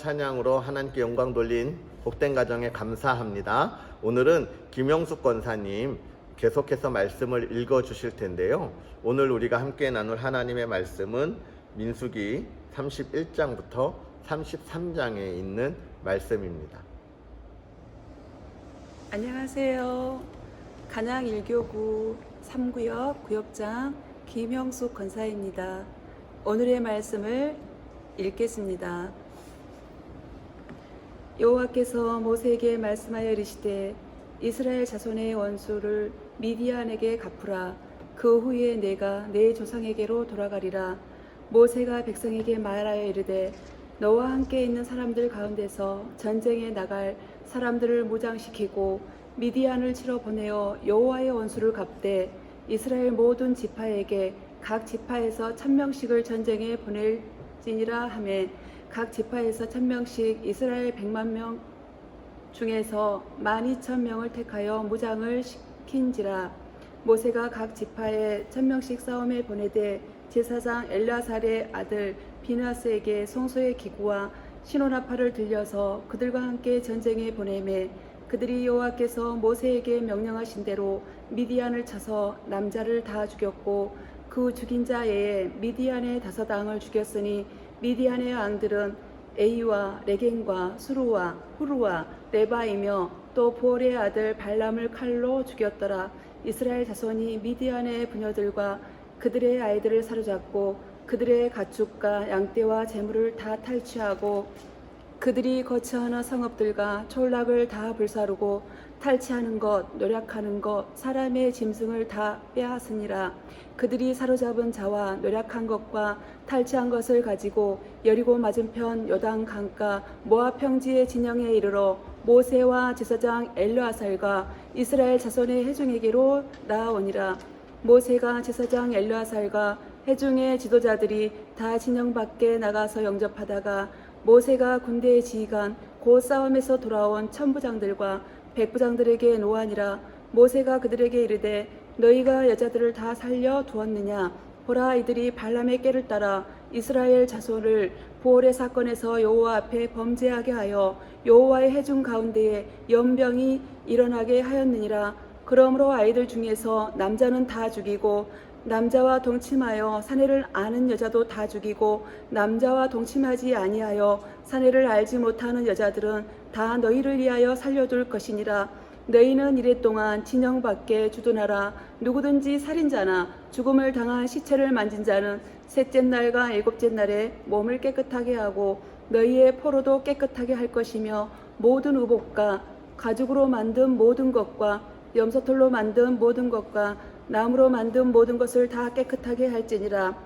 찬양으로 하나님께 영광 돌린 복된 가정에 감사합니다. 오늘은 김영숙 권사님 계속해서 말씀을 읽어 주실 텐데요. 오늘 우리가 함께 나눌 하나님의 말씀은 민수기 31장부터 33장에 있는 말씀입니다. 안녕하세요. 간양 1교구 3구역 구역장 김영숙 권사입니다. 오늘의 말씀을 읽겠습니다. 여호와께서 모세에게 말씀하여 이르시되 이스라엘 자손의 원수를 미디안에게 갚으라. 그 후에 내가 내 조상에게로 돌아가리라. 모세가 백성에게 말하여 이르되 너와 함께 있는 사람들 가운데서 전쟁에 나갈 사람들을 무장시키고 미디안을 치러 보내어 여호와의 원수를 갚되 이스라엘 모든 지파에게 각 지파에서 천 명씩을 전쟁에 보낼지니라 하매 각 지파에서 천 명씩 이스라엘 백만 명 중에서 만 이천 명을 택하여 무장을 시킨지라. 모세가 각 지파에 천 명씩 싸움에 보내되 제사장 엘라살의 아들 비나스에게 성소의 기구와 신호나팔을 들려서 그들과 함께 전쟁에 보내매 그들이 여호와께서 모세에게 명령하신 대로 미디안을 쳐서 남자를 다 죽였고 그 죽인 자 외에 미디안의 다섯 왕을 죽였으니 미디안의 왕들은 에이와 레겐과 수루와 후루와 레바이며 또 보올의 아들 발람을 칼로 죽였더라. 이스라엘 자손이 미디안의 부녀들과 그들의 아이들을 사로잡고 그들의 가축과 양떼와 재물을 다 탈취하고 그들이 거처하는 성읍들과 촌락을 다 불사르고 탈취하는 것, 노력하는 것, 사람의 짐승을 다 빼앗으니라. 그들이 사로잡은 자와 노력한 것과 탈취한 것을 가지고 여리고 맞은편 요단 강가 모압 평지의 진영에 이르러 모세와 제사장 엘르아살과 이스라엘 자손의 회중에게로 나아오니라. 모세가 제사장 엘르아살과 회중의 지도자들이 다 진영 밖에 나가서 영접하다가 모세가 군대의 지휘관 곧 싸움에서 돌아온 천부장들과 백부장들에게 노하니라. 모세가 그들에게 이르되 너희가 여자들을 다 살려 두었느냐? 보라 이들이 발람의 깨를 따라 이스라엘 자손을 보올의 사건에서 여호와 앞에 범죄하게 하여 여호와의 해중 가운데에 연병이 일어나게 하였느니라. 그러므로 아이들 중에서 남자는 다 죽이고 남자와 동침하여 사내를 아는 여자도 다 죽이고 남자와 동침하지 아니하여 사내를 알지 못하는 여자들은 다 너희를 위하여 살려둘 것이니라. 너희는 이랫동안 진영 밖에 주둔하라. 누구든지 살인자나 죽음을 당한 시체를 만진 자는 셋째 날과 일곱째 날에 몸을 깨끗하게 하고 너희의 포로도 깨끗하게 할 것이며 모든 의복과 가죽으로 만든 모든 것과 염소털로 만든 모든 것과 나무로 만든 모든 것을 다 깨끗하게 할지니라.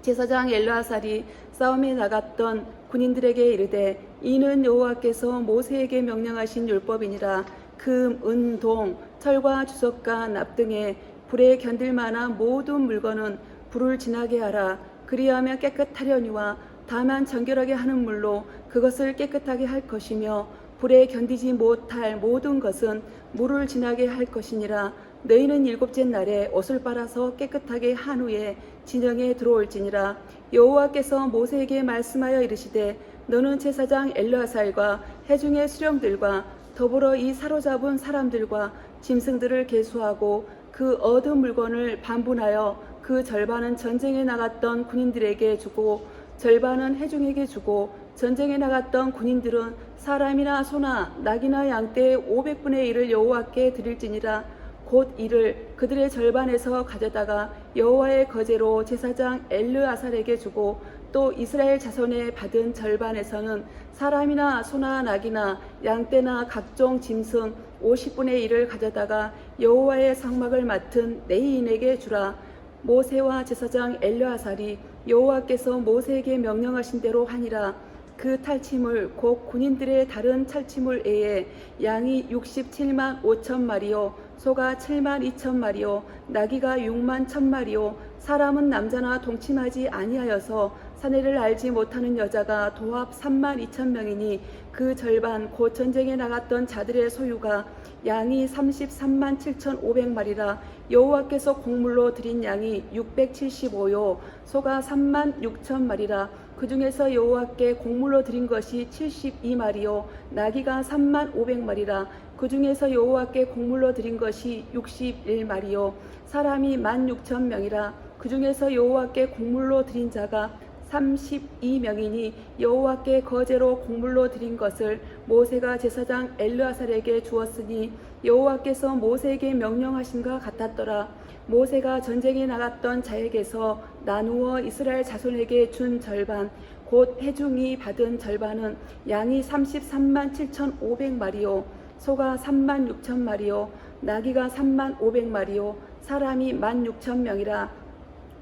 제사장 엘르아살이 싸움에 나갔던 군인들에게 이르되 이는 여호와께서 모세에게 명령하신 율법이니라. 금, 은, 동, 철과 주석과 납 등의 불에 견딜 만한 모든 물건은 불을 지나게 하라. 그리하면 깨끗하려니와 다만 정결하게 하는 물로 그것을 깨끗하게 할 것이며 불에 견디지 못할 모든 것은 물을 지나게 할 것이니라 너희는 일곱째 날에 옷을 빨아서 깨끗하게 한 후에 진영에 들어올지니라. 여호와께서 모세에게 말씀하여 이르시되 너는 제사장 엘르아살과 해중의 수령들과 더불어 이 사로잡은 사람들과 짐승들을 계수하고 그 얻은 물건을 반분하여 그 절반은 전쟁에 나갔던 군인들에게 주고 절반은 해중에게 주고 전쟁에 나갔던 군인들은 사람이나 소나 낙이나 양떼의 500분의 1을 여호와께 드릴지니라 곧 이를 그들의 절반에서 가져다가 여호와의 거제로 제사장 엘르아살에게 주고 또 이스라엘 자손에 받은 절반에서는 사람이나 소나 낙이나 양떼나 각종 짐승 50분의 1을 가져다가 여호와의 상막을 맡은 레이인에게 주라. 모세와 제사장 엘르아살이 여호와께서 모세에게 명령하신 대로 하니라. 그 탈취물 곧 군인들의 다른 탈취물 외에 양이 67만 5천 마리요 소가 7만 2천 마리요 나귀가 6만 1천 마리요 사람은 남자나 동침하지 아니하여서 사내를 알지 못하는 여자가 도합 3만 2천 명이니 그 절반 곧 전쟁에 나갔던 자들의 소유가 양이 33만 7천 5백 마리라 여호와께서 곡물로 드린 양이 675요 소가 3만 6천 마리라 그 중에서 여호와께 곡물로 드린 것이 72마리요 나귀가 3만 5백 마리라 그 중에서 여호와께 곡물로 드린 것이 61마리요. 사람이 1만 6천 명이라 그 중에서 여호와께 곡물로 드린 자가 32명이니 여호와께 거제로 곡물로 드린 것을 모세가 제사장 엘르아살에게 주었으니 여호와께서 모세에게 명령하신가 같았더라. 모세가 전쟁에 나갔던 자에게서 나누어 이스라엘 자손에게 준 절반 곧 해중이 받은 절반은 양이 33만 7,500마리요 소가 3만 6천 마리요 나귀가 3만 500마리요 사람이 1만 6천 명이라.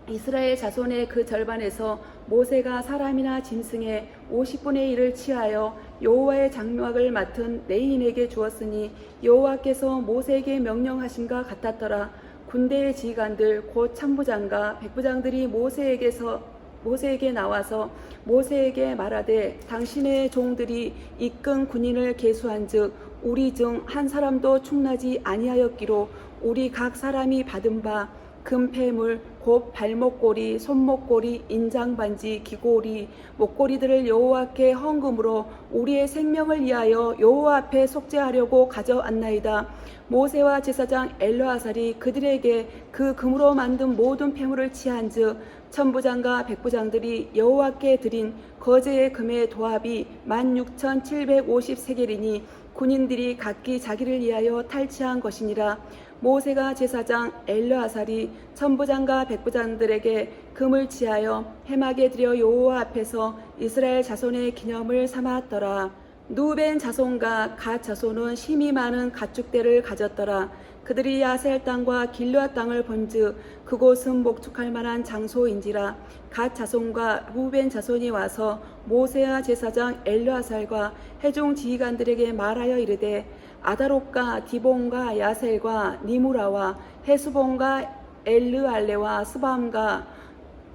이스라엘 자손의 그 절반에서 모세가 사람이나 짐승의 50분의 1을 취하여 여호와의 장막을 맡은 레인에게 주었으니 여호와께서 모세에게 명령하신가 같았더라. 군대의 지휘관들 곧 참부장과 백부장들이 모세에게서 모세에게 나와서 모세에게 말하되 당신의 종들이 이끈 군인을 계수한즉 우리 중 한 사람도 충나지 아니하였기로 우리 각 사람이 받은 바 금폐물 곧 발목고리, 손목고리, 인장반지, 귀고리, 목고리들을 여호와께 헌금으로 우리의 생명을 위하여 여호와 앞에 속죄하려고 가져왔나이다. 모세와 제사장 엘르아살이 그들에게 그 금으로 만든 모든 폐물을 취한즉 천부장과 백부장들이 여호와께 드린 거제의 금의 도합이 16,750세겔이니 군인들이 각기 자기를 위하여 탈취한 것이니라. 모세가 제사장 엘르아살이 천부장과 백부장들에게 금을 취하여 해막에 들여 여호와 앞에서 이스라엘 자손의 기념을 삼았더라. 누벤 자손과 갓 자손은 힘이 많은 가축대를 가졌더라. 그들이 야셀 땅과 길르앗 땅을 본즉 그곳은 목축할 만한 장소인지라 갓 자손과 루벤 자손이 와서 모세와 제사장 엘르아살과 해종 지휘관들에게 말하여 이르되 아다롯과 디본과 야셀과 니무라와 헤스본과 엘르알레와 스밤과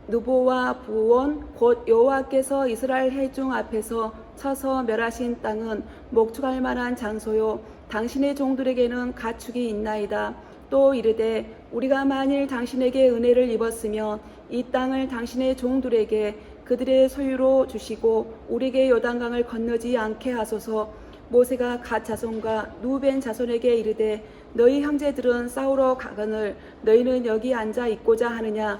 누보와 부온 곧 여호와께서 이스라엘 회중 앞에서 쳐서 멸하신 땅은 목축할 만한 장소요 당신의 종들에게는 가축이 있나이다. 또 이르되 우리가 만일 당신에게 은혜를 입었으면 이 땅을 당신의 종들에게 그들의 소유로 주시고 우리에게 요단강을 건너지 않게 하소서. 모세가 갓 자손과 누벤 자손에게 이르되 너희 형제들은 싸우러 가거늘 너희는 여기 앉아 있고자 하느냐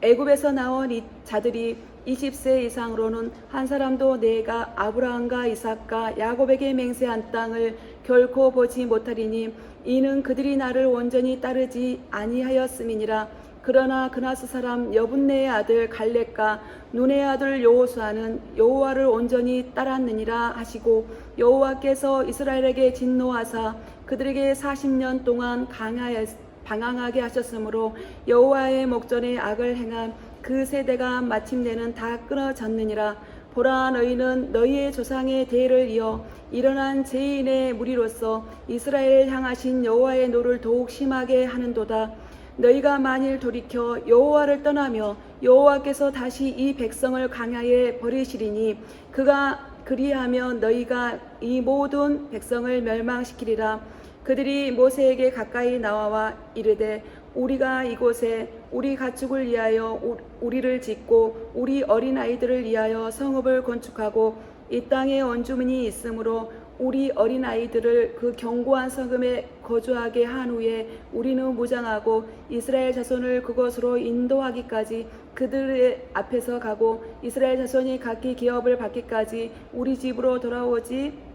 애굽에서 나온 이 자들이 20세 이상으로는 한 사람도 내가 아브라함과 이삭과 야곱에게 맹세한 땅을 결코 보지 못하리니 이는 그들이 나를 온전히 따르지 아니하였음이니라. 그러나 그나스 사람 여분네의 아들 갈렙과 눈의 아들 여호수아는 여호와를 온전히 따랐느니라 하시고 여호와께서 이스라엘에게 진노하사 그들에게 40년 동안 강하여 방황하게 하셨으므로 여호와의 목전에 악을 행한 그 세대가 마침내는 다 끊어졌느니라. 보라 너희는 너희의 조상의 대를 이어 일어난 죄인의 무리로서 이스라엘 향하신 여호와의 노를 더욱 심하게 하는도다. 너희가 만일 돌이켜 여호와를 떠나며 여호와께서 다시 이 백성을 강야에 버리시리니 그가 그리하면 너희가 이 모든 백성을 멸망시키리라 그들이 모세에게 가까이 나와와 이르되 우리가 이곳에 우리 가축을 위하여 우- 우리를 짓고 우리 어린 아이들을 위하여 성읍을 건축하고 이 땅에 원주민이 있으므로 우리 어린 아이들을 그 견고한 성읍에 거주하게 한 후에 우리는 무장하고 이스라엘 자손을 그곳으로 인도하기까지 그들의 앞에서 가고 이스라엘 자손이 각기 기업을 받기까지 우리 집으로 돌아오지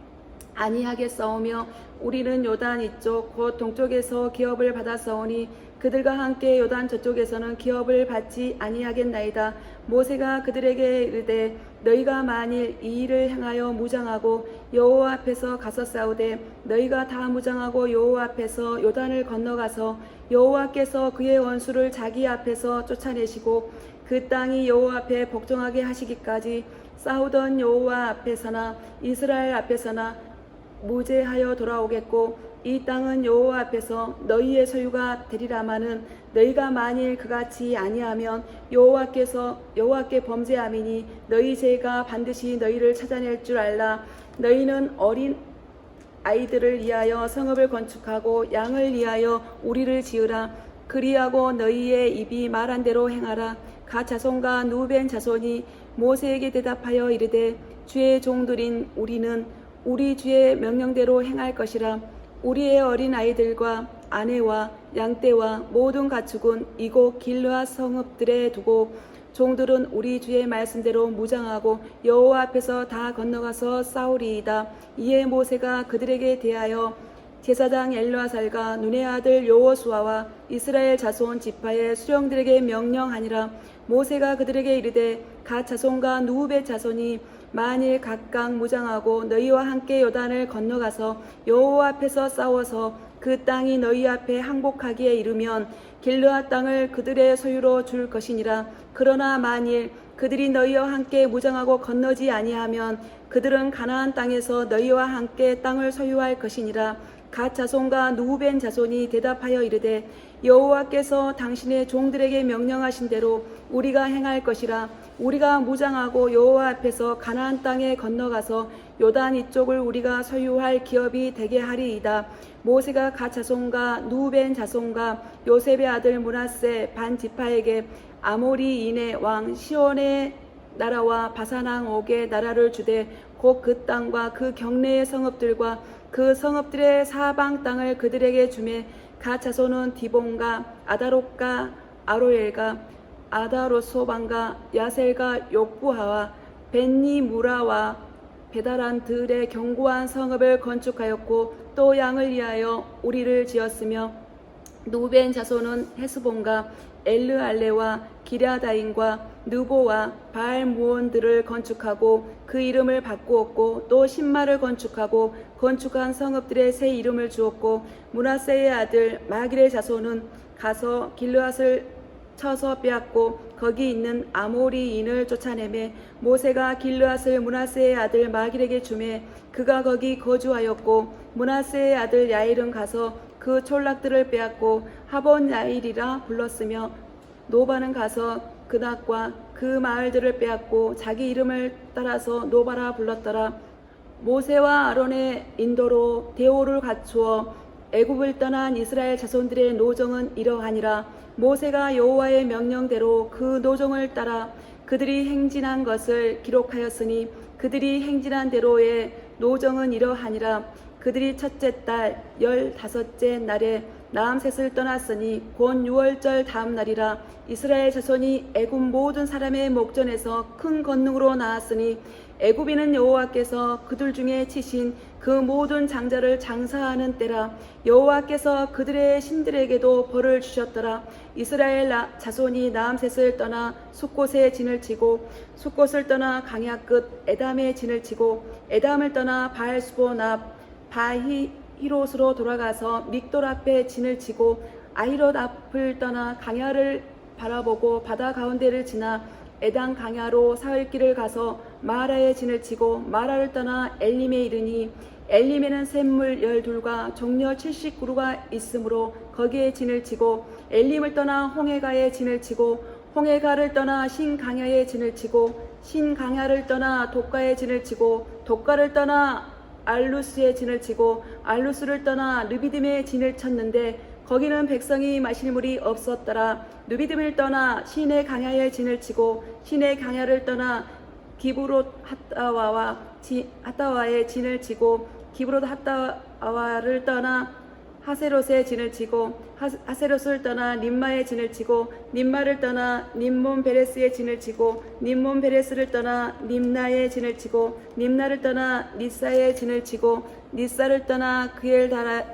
아니하겠사오며 우리는 요단 이쪽 곧 동쪽에서 기업을 받았사오니 그들과 함께 요단 저쪽에서는 기업을 받지 아니하겠나이다. 모세가 그들에게 이르되 너희가 만일 이 일을 행하여 무장하고 여호와 앞에서 가서 싸우되 너희가 다 무장하고 여호와 앞에서 요단을 건너가서 여호와께서 그의 원수를 자기 앞에서 쫓아내시고 그 땅이 여호와 앞에 복종하게 하시기까지 싸우던 여호와 앞에서나 이스라엘 앞에서나 무죄하여 돌아오겠고 이 땅은 여호와 앞에서 너희의 소유가 되리라마는 너희가 만일 그같이 아니하면 여호와께서 여호와께 범죄함이니 너희 죄가 반드시 너희를 찾아낼 줄 알라. 너희는 어린 아이들을 위하여 성읍을 건축하고 양을 위하여 우리를 지으라. 그리하고 너희의 입이 말한 대로 행하라. 가 자손과 누벤 자손이 모세에게 대답하여 이르되 주의 종들인 우리는 우리 주의 명령대로 행할 것이라 우리의 어린 아이들과 아내와 양떼와 모든 가축은 이곳 길르앗 성읍들에 두고 종들은 우리 주의 말씀대로 무장하고 여호와 앞에서 다 건너가서 싸우리이다. 이에 모세가 그들에게 대하여 제사장 엘르아살과 눈의 아들 여호수아와 이스라엘 자손 지파의 수령들에게 명령하니라. 모세가 그들에게 이르되 갓 자손과 누후벳 자손이 만일 각각 무장하고 너희와 함께 요단을 건너가서 여호와 앞에서 싸워서 그 땅이 너희 앞에 항복하기에 이르면 길르앗 땅을 그들의 소유로 줄 것이니라. 그러나 만일 그들이 너희와 함께 무장하고 건너지 아니하면 그들은 가나안 땅에서 너희와 함께 땅을 소유할 것이니라. 갓 자손과 누후벤 자손이 대답하여 이르되 여호와께서 당신의 종들에게 명령하신 대로 우리가 행할 것이라 우리가 무장하고 여호와 앞에서 가나안 땅에 건너가서 요단 이쪽을 우리가 소유할 기업이 되게 하리이다. 모세가 갓 자손과 누벤 자손과 요셉의 아들 문하세 반 지파에게 아모리인의 왕 시온의 나라와 바사낭 옥의 나라를 주되 곧 그 땅과 그 경내의 성읍들과 그 성읍들의 사방 땅을 그들에게 주매 가 자손은 디본과 아다롯과 아로엘과 아다로소반과 야셀과 욕부하와 벤니 무라와 베다란 들의 견고한 성읍을 건축하였고 또 양을 위하여 우리를 지었으며 누벤 자손은 헤스본과 엘르알레와 기랴다인과 느보와 바알무온들을 건축하고 그 이름을 바꾸었고 또 신마를 건축하고 건축한 성읍들의 새 이름을 주었고 문하세의 아들 마길의 자손은 가서 길르앗을 쳐서 빼앗고 거기 있는 아모리인을 쫓아내매 모세가 길르앗을 문하세의 아들 마길에게 주매 그가 거기 거주하였고 문하세의 아들 야일은 가서 그 촌락들을 빼앗고 하본 야일이라 불렀으며 노바는 가서 그낙과 그 마을들을 빼앗고 자기 이름을 따라서 노바라 불렀더라. 모세와 아론의 인도로 대오를 갖추어 애굽을 떠난 이스라엘 자손들의 노정은 이러하니라. 모세가 여호와의 명령대로 그 노정을 따라 그들이 행진한 것을 기록하였으니 그들이 행진한 대로의 노정은 이러하니라. 그들이 첫째 달 열다섯째 날에 나암셋을 떠났으니 곧 유월절 다음 날이라. 이스라엘 자손이 애굽 모든 사람의 목전에서 큰 건능으로 나왔으니 애굽인은 여호와께서 그들 중에 치신 그 모든 장자를 장사하는 때라 여호와께서 그들의 신들에게도 벌을 주셨더라. 이스라엘 나- 자손이 나암셋을 떠나 숫곳에 진을 치고 숫곳을 떠나 강야 끝 에담에 진을 치고 에담을 떠나 바알수본 앞 바히 히롯으로 돌아가서 믹돌 앞에 진을 치고 아히롯 앞을 떠나 강야를 바라보고 바다 가운데를 지나 에단 강야로 사흘길을 가서 마라에 진을 치고 마라를 떠나 엘림에 이르니 엘림에는 샘물 열둘과 종려 칠십 그루가 있으므로 거기에 진을 치고 엘림을 떠나 홍해가에 진을 치고 홍해가를 떠나 신강야에 진을 치고 신강야를 떠나 독가에 진을 치고 독가를 떠나 알루스에 진을 치고 알루스를 떠나 르비딤에 진을 쳤는데 거기는 백성이 마실 물이 없었더라. 누비딤을 떠나 신의 강야에 진을 치고 신의 강야를 떠나 기브롯 핫다와와 지, 핫다와에 진을 치고 기브롯 핫다와를 떠나 하세롯의 진을 치고 하- 하세롯을 떠나 림마의 진을 치고 림마를 떠나 림몬 베레스의 진을 치고 림몬 베레스를 떠나 림나의 진을 치고 림나를 떠나 리사의 진을 치고 리사를 떠나 그엘 다라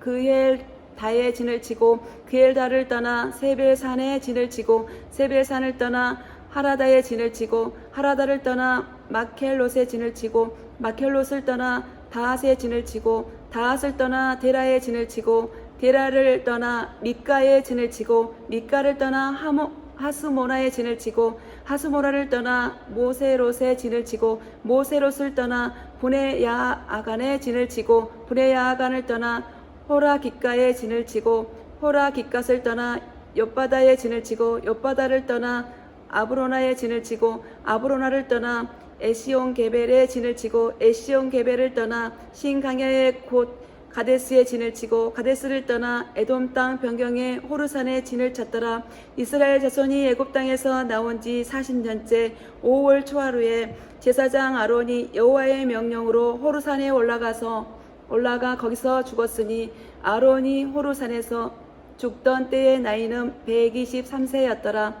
그엘 다의 진을 치고 그엘다를 떠나 세벨산의 진을 치고 세벨산을 떠나 하라다의 진을 치고 하라다를 떠나 마켈롯의 진을 치고 마켈롯을 떠나 다핫의 진을 치고 다핫을 떠나 데라의 진을 치고 데라를 떠나 미가의 진을 치고 미가를 떠나 하모, 하스모나의 진을 치고 하스모나를 떠나 모세롯의 진을 치고 모세롯을 떠나 분해야아간의 진을 치고 분해야아간을 떠나 호라기가의 진을 치고 호라기갓을 떠나 옆바다의 진을 치고 옆바다를 떠나 아브로나의 진을 치고 아브로나를 떠나 에시온 게벨의 진을 치고 에시온 게벨을 떠나 신강야의 곧 가데스의 진을 치고 가데스를 떠나 에돔 땅 변경의 호르산의 진을 쳤더라 이스라엘 자손이 애굽 땅에서 나온 지 40년째 5월 초하루에 제사장 아론이 여호와의 명령으로 호르산에 올라가서 올라가 거기서 죽었으니 아론이 호르산에서 죽던 때의 나이는 123세였더라.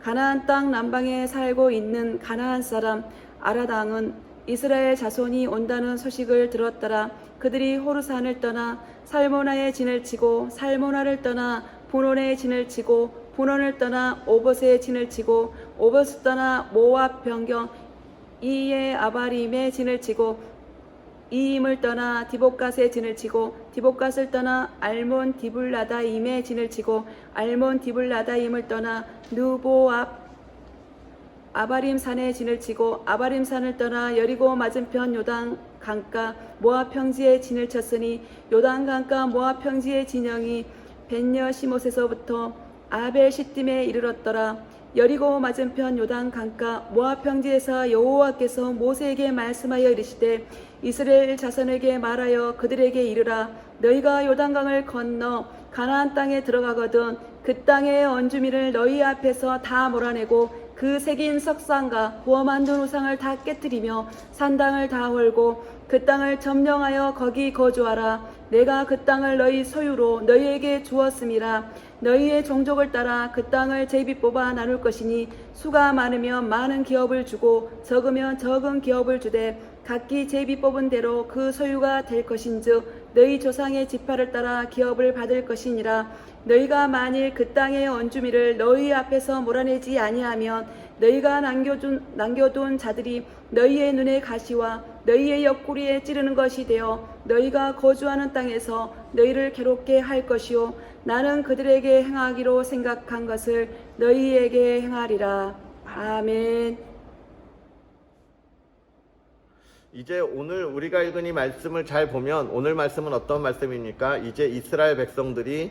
가나안 땅 남방에 살고 있는 가나안 사람 아라당은 이스라엘 자손이 온다는 소식을 들었더라. 그들이 호르산을 떠나 살모나의 진을 치고 살모나를 떠나 분원의 진을 치고 분원을 떠나 오봇의 진을 치고 오봇을 떠나 모압 변경 이에 아바림의 진을 치고 이임을 떠나 디봇갓의 진을 치고 디봇갓을 떠나 알몬 디블라다임의 진을 치고 알몬 디블라다임을 떠나 누보압 아바림 산에 진을 치고 아바림 산을 떠나 여리고 맞은편 요단 강가 모압 평지에 진을 쳤으니 요단 강가 모압 평지의 진영이 벤여 시못에서부터 아벨 시딤에 이르렀더라. 여리고 맞은편 요단 강가 모압 평지에서 여호와께서 모세에게 말씀하여 이르시되 이스라엘 자손에게 말하여 그들에게 이르라. 너희가 요단강을 건너 가나안 땅에 들어가거든 그 땅의 원주민을 너희 앞에서 다 몰아내고 그 새긴 석상과 구워 만든 우상을 다 깨뜨리며 산당을 다 헐고 그 땅을 점령하여 거기 거주하라. 내가 그 땅을 너희 소유로 너희에게 주었음이라. 너희의 종족을 따라 그 땅을 제비 뽑아 나눌 것이니 수가 많으면 많은 기업을 주고 적으면 적은 기업을 주되 각기 제비 뽑은 대로 그 소유가 될 것인즉 너희 조상의 지파를 따라 기업을 받을 것이니라 너희가 만일 그 땅의 원주민을 너희 앞에서 몰아내지 아니하면 너희가 남겨둔, 남겨둔 자들이 너희의 눈에 가시와 너희의 옆구리에 찌르는 것이 되어 너희가 거주하는 땅에서 너희를 괴롭게 할 것이요. 나는 그들에게 행하기로 생각한 것을 너희에게 행하리라. 아멘. 이제 오늘 우리가 읽은 이 말씀을 잘 보면 오늘 말씀은 어떤 말씀입니까? 이제 이스라엘 백성들이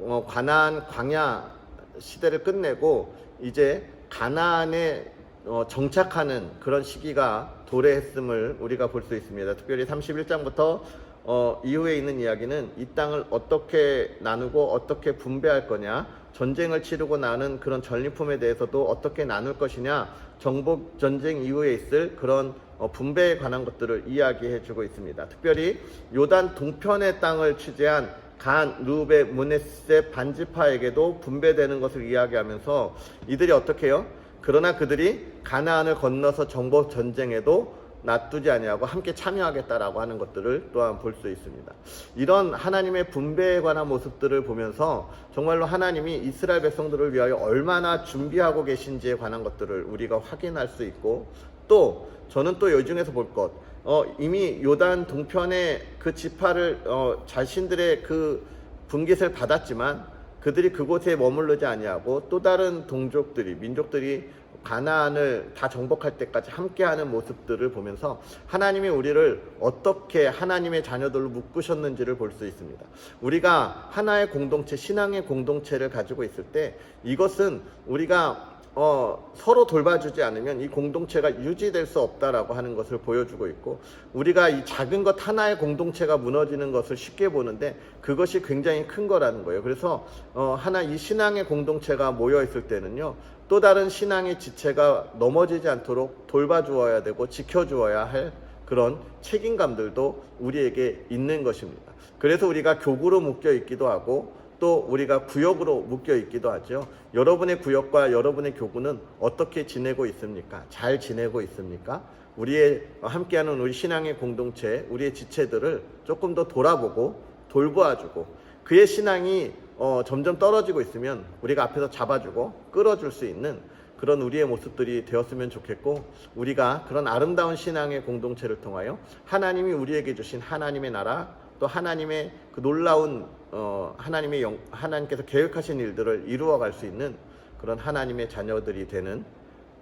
어, 가나안 광야 시대를 끝내고 이제 가나안에 어, 정착하는 그런 시기가 도래했음을 우리가 볼 수 있습니다. 특별히 31장부터 어, 이후에 있는 이야기는 이 땅을 어떻게 나누고 어떻게 분배할 거냐, 전쟁을 치르고 나는 그런 전리품에 대해서도 어떻게 나눌 것이냐, 정복 전쟁 이후에 있을 그런 어, 분배에 관한 것들을 이야기해주고 있습니다. 특별히 요단 동편의 땅을 취재한 간, 루베, 무네세 반지파에게도 분배되는 것을 이야기하면서 이들이 어떻게 해요? 그러나 그들이 가나안을 건너서 정복 전쟁에도 놔두지 아니하고 함께 참여하겠다라고 하는 것들을 또한 볼 수 있습니다. 이런 하나님의 분배에 관한 모습들을 보면서 정말로 하나님이 이스라엘 백성들을 위하여 얼마나 준비하고 계신지에 관한 것들을 우리가 확인할 수 있고 또 저는 또이 중에서 볼 것, 어, 이미 요단 동편의 그 지파를 어, 자신들의 그 분깃을 받았지만 그들이 그곳에 머무르지 아니하고 또 다른 동족들이 민족들이 가나안을 다 정복할 때까지 함께하는 모습들을 보면서 하나님이 우리를 어떻게 하나님의 자녀들로 묶으셨는지를 볼 수 있습니다. 우리가 하나의 공동체, 신앙의 공동체를 가지고 있을 때 이것은 우리가 어, 서로 돌봐주지 않으면 이 공동체가 유지될 수 없다라고 하는 것을 보여주고 있고 우리가 이 작은 것 하나의 공동체가 무너지는 것을 쉽게 보는데 그것이 굉장히 큰 거라는 거예요. 그래서 어, 하나 이 신앙의 공동체가 모여 있을 때는요. 또 다른 신앙의 지체가 넘어지지 않도록 돌봐주어야 되고 지켜주어야 할 그런 책임감들도 우리에게 있는 것입니다. 그래서 우리가 교구로 묶여 있기도 하고 또 우리가 구역으로 묶여 있기도 하죠. 여러분의 구역과 여러분의 교구는 어떻게 지내고 있습니까? 잘 지내고 있습니까? 우리의 함께하는 우리 신앙의 공동체, 우리의 지체들을 조금 더 돌아보고 돌보아주고 그의 신앙이 어, 점점 떨어지고 있으면 우리가 앞에서 잡아주고 끌어줄 수 있는 그런 우리의 모습들이 되었으면 좋겠고 우리가 그런 아름다운 신앙의 공동체를 통하여 하나님이 우리에게 주신 하나님의 나라 또 하나님의 그 놀라운 어, 하나님의 영, 하나님께서 계획하신 일들을 이루어갈 수 있는 그런 하나님의 자녀들이 되는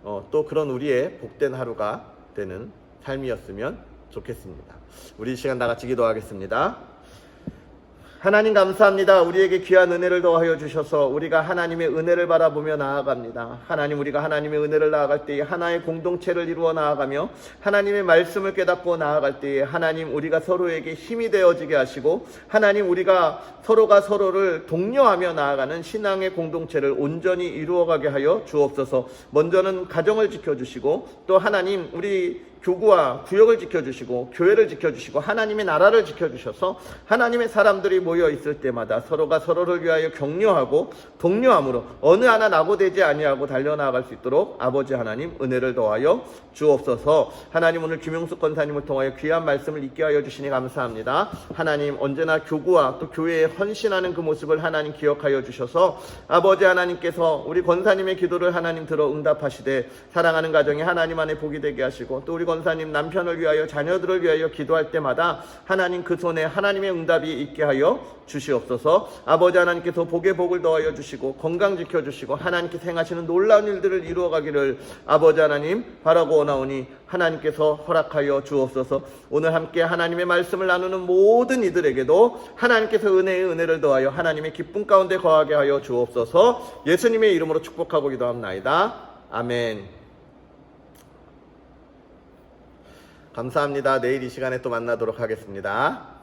어, 또 그런 우리의 복된 하루가 되는 삶이었으면 좋겠습니다. 우리 이 시간 다 같이 기도하겠습니다. 하나님 감사합니다. 우리에게 귀한 은혜를 더하여 주셔서 우리가 하나님의 은혜를 바라보며 나아갑니다. 하나님 우리가 하나님의 은혜를 나아갈 때에 하나의 공동체를 이루어 나아가며 하나님의 말씀을 깨닫고 나아갈 때에 하나님 우리가 서로에게 힘이 되어지게 하시고 하나님 우리가 서로가 서로를 독려하며 나아가는 신앙의 공동체를 온전히 이루어가게 하여 주옵소서. 먼저는 가정을 지켜주시고 또 하나님 우리 교구와 구역을 지켜주시고 교회를 지켜주시고 하나님의 나라를 지켜주셔서 하나님의 사람들이 모여 있을 때마다 서로가 서로를 위하여 격려하고 독려함으로 어느 하나 낙오되지 아니하고 달려나갈 수 있도록 아버지 하나님 은혜를 더하여 주옵소서. 하나님 오늘 김용숙 권사님을 통하여 귀한 말씀을 있게 하여 주시니 감사합니다. 하나님 언제나 교구와 또 교회에 헌신하는 그 모습을 하나님 기억하여 주셔서 아버지 하나님께서 우리 권사님의 기도를 하나님 들어 응답하시되 사랑하는 가정이 하나님 안에 복이 되게 하시고 또 우리 권사님 남편을 위하여 자녀들을 위하여 기도할 때마다 하나님 그 손에 하나님의 응답이 있게 하여 주시옵소서. 아버지 하나님께서 복의 복을 더하여 주시고 건강 지켜 주시고 하나님께서 행하시는 놀라운 일들을 이루어 가기를 아버지 하나님 바라고 원하오니 하나님께서 허락하여 주옵소서. 오늘 함께 하나님의 말씀을 나누는 모든 이들에게도 하나님께서 은혜의 은혜를 더하여 하나님의 기쁨 가운데 거하게 하여 주옵소서. 예수님의 이름으로 축복하고 기도합나이다. 아멘 감사합니다. 내일 이 시간에 또 만나도록 하겠습니다.